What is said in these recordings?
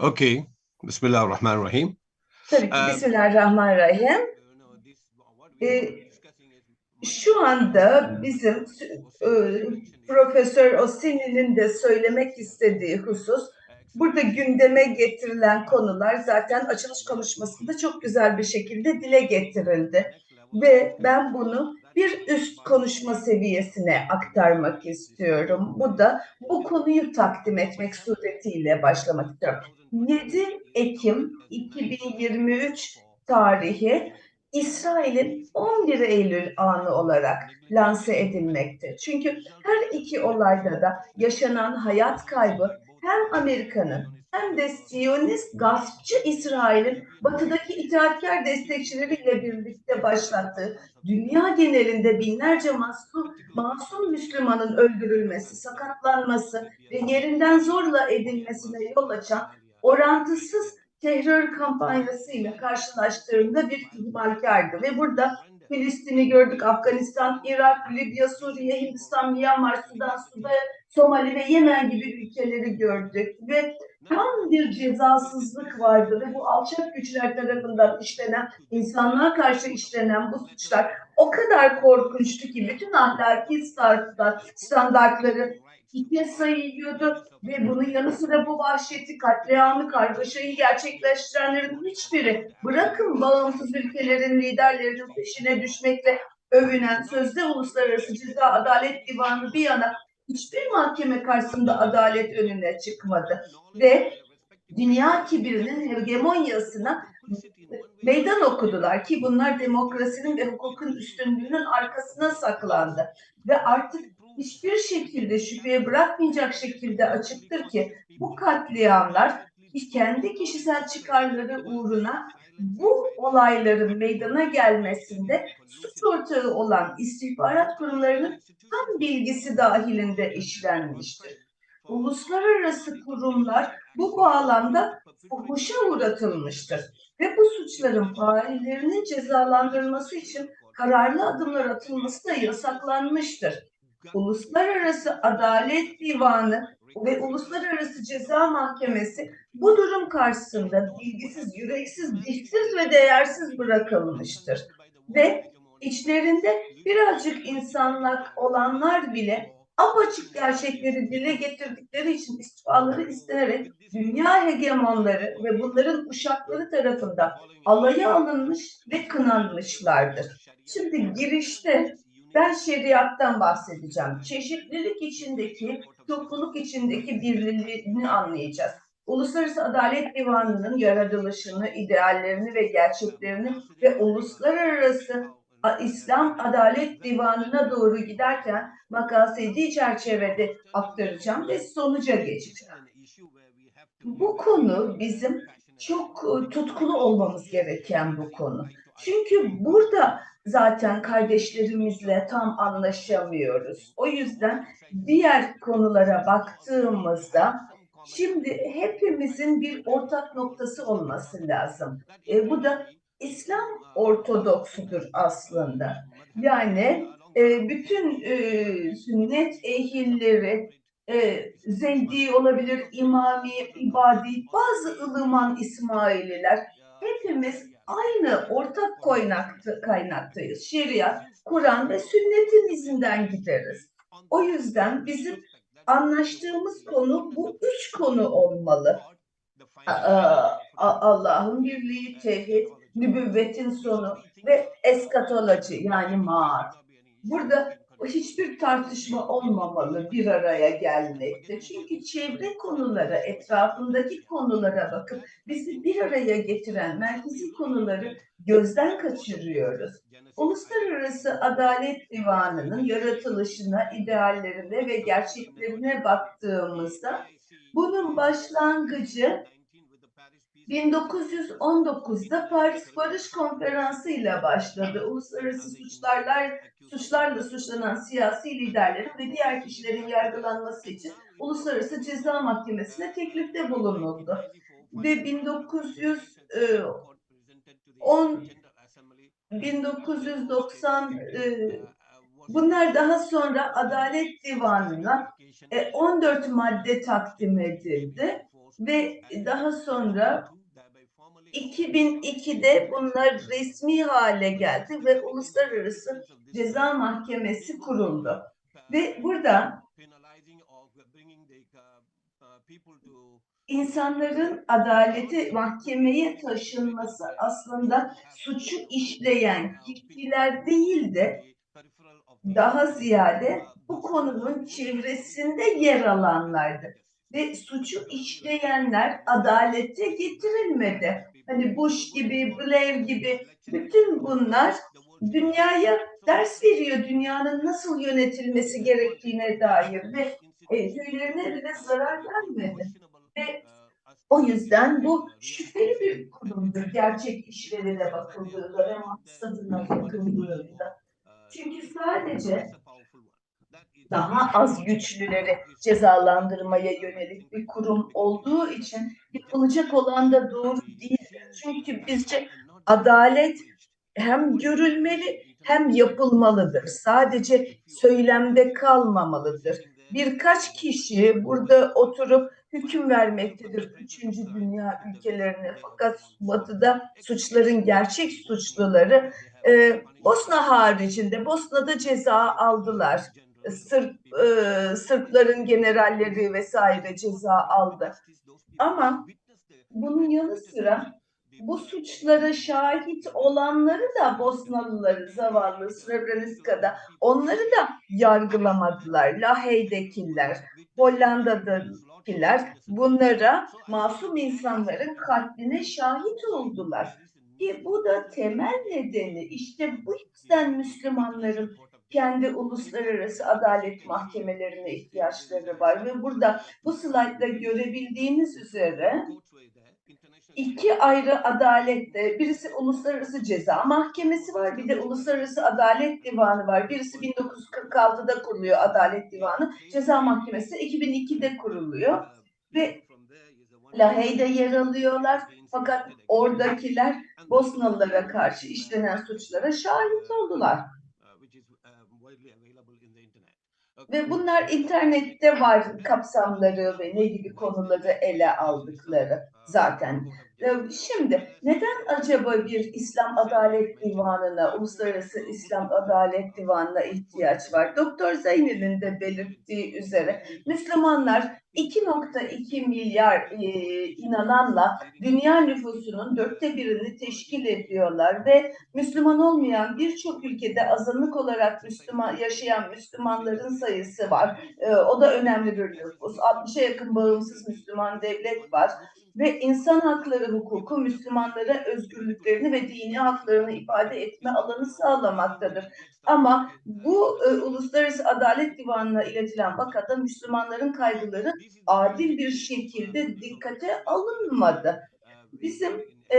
Okay. Bismillahirrahmanirrahim. Tabii ki Ee, Bismillahirrahmanirrahim. Ee, şu anda bizim e, Profesör Osini'nin de söylemek istediği husus, burada gündeme getirilen konular zaten açılış konuşmasında çok güzel bir şekilde dile getirildi. Ve ben bunu bir üst konuşma seviyesine aktarmak istiyorum. Bu da bu konuyu takdim etmek suretiyle başlamak istiyorum. 7 Ekim 2023 tarihi İsrail'in 11 Eylül anı olarak lanse edilmekte. Çünkü her iki olayda da yaşanan hayat kaybı hem Amerika'nın hem de Siyonist gaspçı İsrail'in batıdaki itaatkar destekçileriyle birlikte başlattığı dünya genelinde binlerce masum, masum Müslümanın öldürülmesi, sakatlanması ve yerinden zorla edilmesine yol açan orantısız terör kampanyasıyla karşılaştığında bir ihmalkardı. Ve burada Filistin'i gördük, Afganistan, Irak, Libya, Suriye, Hindistan, Myanmar, Sudan, Sudan, Somali ve Yemen gibi ülkeleri gördük. Ve tam bir cezasızlık vardı ve bu alçak güçler tarafından işlenen, insanlığa karşı işlenen bu suçlar o kadar korkunçtu ki bütün ahlaki standartları ikiye sayılıyordu ve bunun yanı sıra bu vahşeti, katliamı, kargaşayı gerçekleştirenlerin hiçbiri bırakın bağımsız ülkelerin liderlerinin peşine düşmekle övünen sözde Uluslararası Ceza Adalet Divanı bir yana hiçbir mahkeme karşısında adalet önüne çıkmadı ve dünya kibirinin hegemonyasına meydan okudular ki bunlar demokrasinin ve hukukun üstünlüğünün arkasına saklandı. Ve artık hiçbir şekilde şüpheye bırakmayacak şekilde açıktır ki bu katliamlar kendi kişisel çıkarları uğruna bu olayların meydana gelmesinde suç ortağı olan istihbarat kurumlarının tam bilgisi dahilinde işlenmiştir. Uluslararası kurumlar bu bağlamda fuhuşa uğratılmıştır ve bu suçların faillerinin cezalandırılması için kararlı adımlar atılması da yasaklanmıştır. Uluslararası Adalet Divanı ve Uluslararası Ceza Mahkemesi bu durum karşısında bilgisiz, yüreksiz, dişsiz ve değersiz bırakılmıştır. Ve içlerinde birazcık insanlık olanlar bile apaçık gerçekleri dile getirdikleri için istifaları istenerek dünya hegemonları ve bunların uşakları tarafından alaya alınmış ve kınanmışlardır. Şimdi girişte ben şeriattan bahsedeceğim. Çeşitlilik içindeki, topluluk içindeki birliğini anlayacağız. Uluslararası Adalet Divanı'nın yaratılışını, ideallerini ve gerçeklerini ve uluslararası İslam Adalet Divanı'na doğru giderken makasedi çerçevede aktaracağım ve sonuca geçeceğim. Bu konu bizim çok tutkulu olmamız gereken bu konu. Çünkü burada zaten kardeşlerimizle tam anlaşamıyoruz. O yüzden diğer konulara baktığımızda şimdi hepimizin bir ortak noktası olması lazım. E, bu da İslam Ortodoksudur aslında. Yani e, bütün e, sünnet ehilleri, e, Zeydi olabilir, İmami, İbadi, bazı ılıman İsmaililer hepimiz aynı ortak kaynaktı, kaynaktayız. Şeriat, Kur'an ve sünnetin izinden gideriz. O yüzden bizim anlaştığımız konu bu üç konu olmalı. Allah'ın birliği, tevhid, nübüvvetin sonu ve eskatoloji yani maat. Burada hiçbir tartışma olmamalı bir araya gelmekte. Çünkü çevre konulara, etrafındaki konulara bakıp bizi bir araya getiren merkezi konuları gözden kaçırıyoruz. Uluslararası Adalet Divanı'nın yaratılışına, ideallerine ve gerçeklerine baktığımızda bunun başlangıcı 1919'da Paris Barış Konferansı ile başladı. Uluslararası suçlarlar suçlarla suçlanan siyasi liderlerin ve diğer kişilerin yargılanması için Uluslararası Ceza Mahkemesi'ne teklifte bulunuldu. Ve 1910 1990 e, bunlar daha sonra Adalet Divanı'na 14 e, madde takdim edildi ve daha sonra 2002'de bunlar resmi hale geldi ve Uluslararası Ceza Mahkemesi kuruldu. Ve burada insanların adaleti mahkemeye taşınması aslında suçu işleyen kişiler değil de daha ziyade bu konunun çevresinde yer alanlardı. Ve suçu işleyenler adalete getirilmedi. Hani Bush gibi, Blair gibi bütün bunlar dünyaya ders veriyor. Dünyanın nasıl yönetilmesi gerektiğine dair ve e, tüylerine bile zarar gelmedi. Ve o yüzden bu şüpheli bir kurumdur gerçek işlerine bakıldığında ve maksadına bakıldığında. Çünkü sadece daha az güçlüleri cezalandırmaya yönelik bir kurum olduğu için yapılacak olan da doğru değil. Çünkü bizce adalet hem görülmeli hem yapılmalıdır. Sadece söylemde kalmamalıdır. Birkaç kişi burada oturup hüküm vermektedir üçüncü dünya ülkelerine. Fakat batıda suçların gerçek suçluları e, Bosna haricinde Bosna'da ceza aldılar. Sırp, e, Sırpların generalleri vesaire ceza aldı. Ama bunun yanı sıra bu suçlara şahit olanları da Bosnalıları zavallı Srebrenica'da onları da yargılamadılar. Lahey'dekiler, Hollanda'dakiler bunlara masum insanların katline şahit oldular. Ki bu da temel nedeni işte bu yüzden Müslümanların kendi uluslararası adalet mahkemelerine ihtiyaçları var ve burada bu slaytta görebildiğiniz üzere iki ayrı adalette birisi Uluslararası Ceza Mahkemesi var bir de Uluslararası Adalet Divanı var. Birisi 1946'da kuruluyor Adalet Divanı. Ceza Mahkemesi 2002'de kuruluyor ve Lahey'de yer alıyorlar. Fakat oradakiler Bosnalılara karşı işlenen suçlara şahit oldular. Ve bunlar internette var kapsamları ve ne gibi konuları ele aldıkları zaten. Şimdi neden acaba bir İslam Adalet Divanı'na, Uluslararası İslam Adalet Divanı'na ihtiyaç var? Doktor Zeynel'in de belirttiği üzere Müslümanlar 2.2 milyar e, inananla dünya nüfusunun dörtte birini teşkil ediyorlar ve Müslüman olmayan birçok ülkede azınlık olarak Müslüman yaşayan Müslümanların sayısı var. E, o da önemli bir nüfus. 60'a yakın bağımsız Müslüman devlet var ve insan hakları hukuku Müslümanlara özgürlüklerini ve dini haklarını ifade etme alanı sağlamaktadır. Ama bu e, Uluslararası Adalet Divanı'na iletilen vakada Müslümanların kaygıları adil bir şekilde dikkate alınmadı. Bizim e,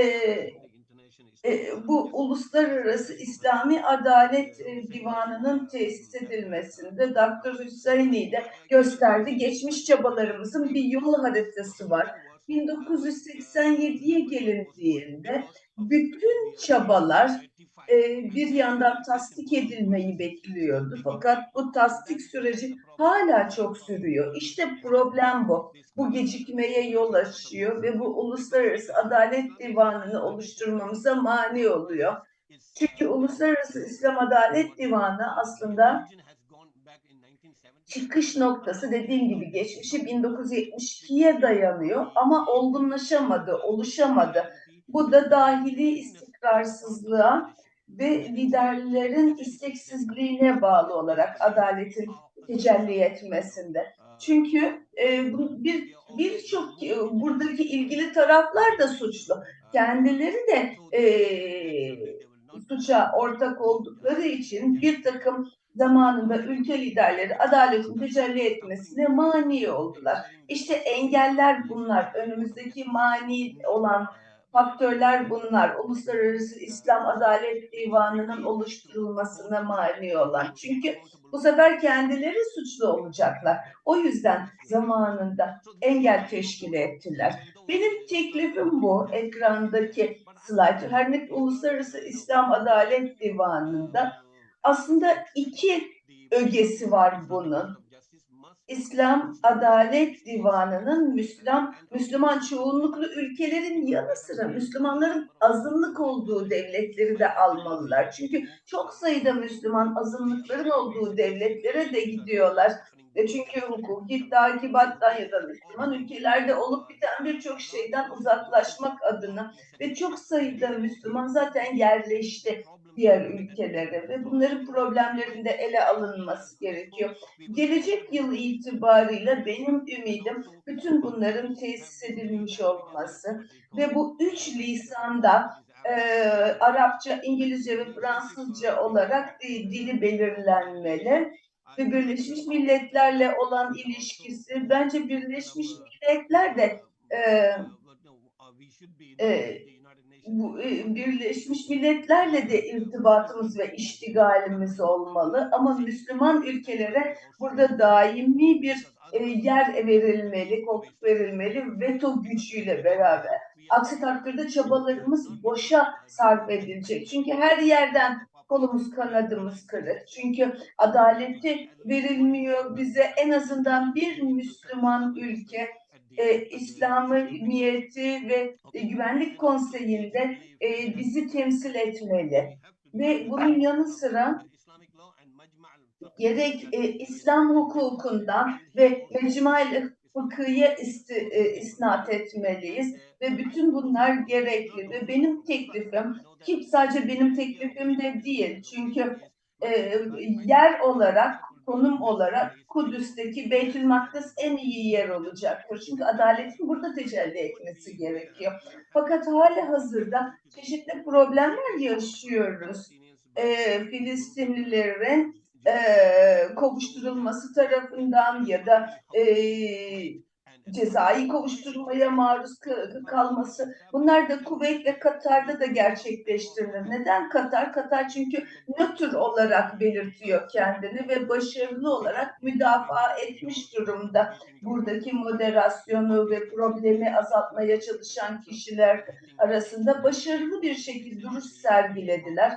e, bu Uluslararası İslami Adalet e, Divanı'nın tesis edilmesinde Dr. Hüseyin'i de gösterdi. Geçmiş çabalarımızın bir yol haritası var 1987'ye gelindiğinde bütün çabalar e, bir yandan tasdik edilmeyi bekliyordu. Fakat bu tasdik süreci hala çok sürüyor. İşte problem bu. Bu gecikmeye yol açıyor ve bu Uluslararası Adalet Divanı'nı oluşturmamıza mani oluyor. Çünkü Uluslararası İslam Adalet Divanı aslında çıkış noktası dediğim gibi geçmişi 1972'ye dayanıyor ama olgunlaşamadı, oluşamadı. Bu da dahili istikrarsızlığa ve liderlerin isteksizliğine bağlı olarak adaletin tecelli etmesinde. Çünkü e, bir birçok e, buradaki ilgili taraflar da suçlu. Kendileri de e, suça ortak oldukları için bir takım zamanında ülke liderleri adaletin tecelli etmesine mani oldular. İşte engeller bunlar. Önümüzdeki mani olan faktörler bunlar. Uluslararası İslam Adalet Divanı'nın oluşturulmasına mani olan. Çünkü bu sefer kendileri suçlu olacaklar. O yüzden zamanında engel teşkil ettiler. Benim teklifim bu ekrandaki slide. Her ne Uluslararası İslam Adalet Divanı'nda aslında iki ögesi var bunun. İslam Adalet Divanı'nın Müslüman Müslüman çoğunluklu ülkelerin yanı sıra Müslümanların azınlık olduğu devletleri de almalılar. Çünkü çok sayıda Müslüman azınlıkların olduğu devletlere de gidiyorlar. Ve çünkü hukuki takibattan ya da Müslüman ülkelerde olup biten birçok şeyden uzaklaşmak adına ve çok sayıda Müslüman zaten yerleşti diğer ülkelere ve bunların problemlerinde ele alınması gerekiyor. Gelecek yıl itibarıyla benim ümidim bütün bunların tesis edilmiş olması ve bu üç lisanda e, Arapça, İngilizce ve Fransızca olarak di- dili belirlenmeli ve Birleşmiş Milletler'le olan ilişkisi bence Birleşmiş Milletler de e, e, bu, e, Birleşmiş Milletler'le de irtibatımız ve iştigalimiz olmalı ama Müslüman ülkelere burada daimi bir e, yer verilmeli, koltuk verilmeli veto gücüyle beraber. Aksi takdirde çabalarımız boşa sarf edilecek. Çünkü her yerden kolumuz kanadımız kırık. Çünkü adaleti verilmiyor bize en azından bir Müslüman ülke e, İslamiyeti ve e, Güvenlik Konseyi'nde e, bizi temsil etmeli. Ve bunun yanı sıra gerek e, İslam hukukundan ve mecmuayel fıkıhıya isti, e, isnat etmeliyiz. Ve bütün bunlar gerekli. Ve benim teklifim ki sadece benim teklifim de değil. Çünkü e, yer olarak konum olarak Kudüs'teki Beytül Makdis en iyi yer olacaktır. Çünkü adaletin burada tecelli etmesi gerekiyor. Fakat hali hazırda çeşitli problemler yaşıyoruz. E, Filistinlilerin e, kovuşturulması tarafından ya da e, cezai kovuşturmaya maruz kalması. Bunlar da Kuveyt ve Katar'da da gerçekleştirilir. Neden Katar? Katar çünkü nötr olarak belirtiyor kendini ve başarılı olarak müdafaa etmiş durumda. Buradaki moderasyonu ve problemi azaltmaya çalışan kişiler arasında başarılı bir şekilde duruş sergilediler.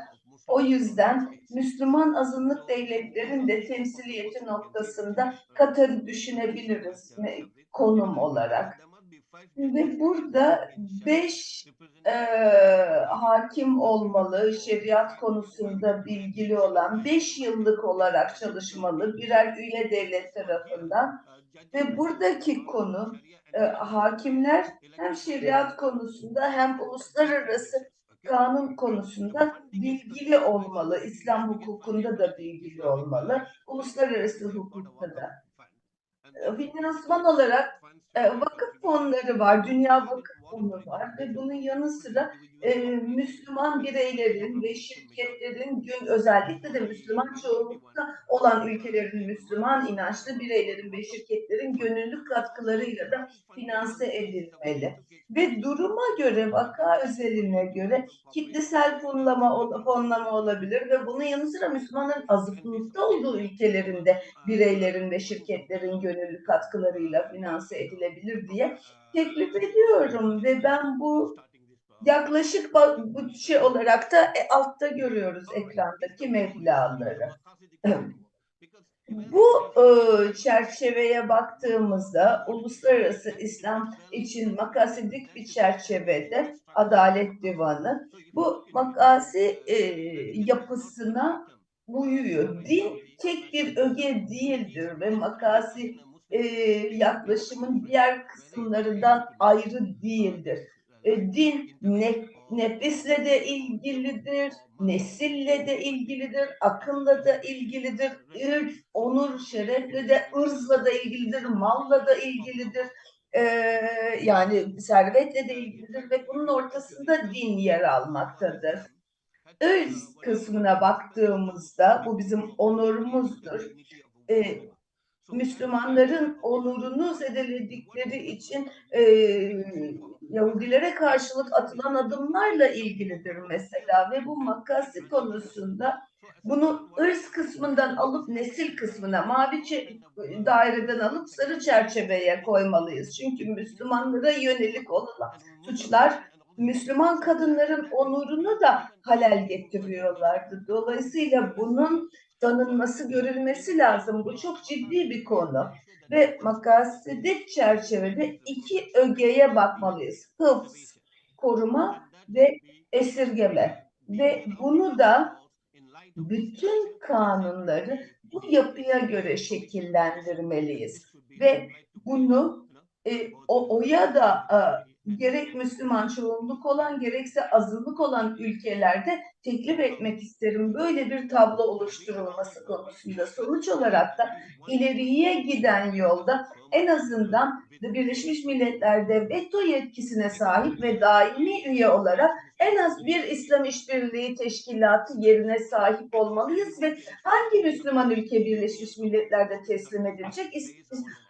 O yüzden Müslüman azınlık devletlerin de temsiliyeti noktasında Katar'ı düşünebiliriz konum olarak. Ve burada beş e, hakim olmalı, şeriat konusunda bilgili olan, beş yıllık olarak çalışmalı birer üye devlet tarafından. Ve buradaki konu e, hakimler hem şeriat konusunda hem uluslararası kanun konusunda bilgili olmalı. İslam hukukunda da bilgili olmalı. Uluslararası hukukta da. Finansman olarak e, vakıf fonları var, Dünya Vakıf Fonu var ve bunun yanı sıra e, Müslüman bireylerin ve şirketlerin gün özellikle de Müslüman çoğunlukta olan ülkelerin Müslüman inançlı bireylerin ve şirketlerin gönüllü katkılarıyla da finanse edilmeli. Ve duruma göre, vaka özeline göre kitlesel fonlama, fonlama olabilir ve bunun yanı sıra Müslümanların azınlıkta olduğu ülkelerinde bireylerin ve şirketlerin gönüllü katkılarıyla finanse edilebilir diye teklif ediyorum ve ben bu yaklaşık bütçe olarak da e, altta görüyoruz ekrandaki meblaları. Bu e, çerçeveye baktığımızda uluslararası İslam için makasidik bir çerçevede Adalet Divanı bu makasi e, yapısına uyuyor. Din tek bir öge değildir ve makasi e, yaklaşımın diğer kısımlarından ayrı değildir. E, din ne, nefisle de ilgilidir, nesille de ilgilidir, akılla da ilgilidir, ırk, onur, şerefle de, ırzla da ilgilidir, malla da ilgilidir. Ee, yani servetle de ilgilidir ve bunun ortasında din yer almaktadır. Irz kısmına baktığımızda bu bizim onurumuzdur. Ee, Müslümanların onurunu zedeledikleri için e, Yahudilere karşılık atılan adımlarla ilgilidir mesela ve bu makası konusunda bunu ırz kısmından alıp nesil kısmına mavi daireden alıp sarı çerçeveye koymalıyız. Çünkü Müslümanlara yönelik olan suçlar Müslüman kadınların onurunu da halel getiriyorlardı. Dolayısıyla bunun tanınması, görülmesi lazım. Bu çok ciddi bir konu. Ve makasidi çerçevede iki ögeye bakmalıyız. Hıfz, koruma ve esirgeme. Ve bunu da bütün kanunları bu yapıya göre şekillendirmeliyiz. Ve bunu e, o, oya da e, gerek Müslüman çoğunluk olan gerekse azınlık olan ülkelerde teklif etmek isterim. Böyle bir tablo oluşturulması konusunda sonuç olarak da ileriye giden yolda en azından Birleşmiş Milletler'de veto yetkisine sahip ve daimi üye olarak en az bir İslam İşbirliği Teşkilatı yerine sahip olmalıyız ve hangi Müslüman ülke Birleşmiş Milletler'de teslim edilecek? İs-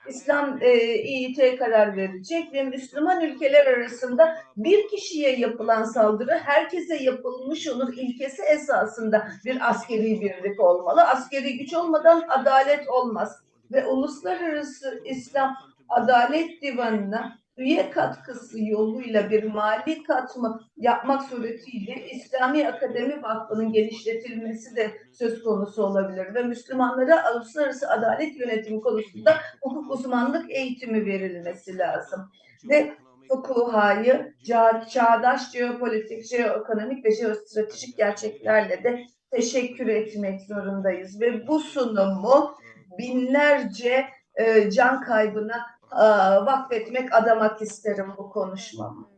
İslam e, İİT karar verecek ve Müslüman ülkeler arasında bir kişiye yapılan saldırı herkese yapılmış olur ilkesi esasında bir askeri birlik olmalı. Askeri güç olmadan adalet olmaz ve Uluslararası İslam Adalet Divanı'na üye katkısı yoluyla bir mali katma yapmak suretiyle İslami Akademi Vakfı'nın genişletilmesi de söz konusu olabilir ve Müslümanlara uluslararası adalet yönetimi konusunda hukuk uzmanlık eğitimi verilmesi lazım. Ve fukuhayı ça- çağdaş jeopolitik, jeoekonomik ve jeostratejik gerçeklerle de teşekkür etmek zorundayız ve bu sunumu binlerce e, can kaybına e, vakfetmek, adamak isterim bu konuşmamı.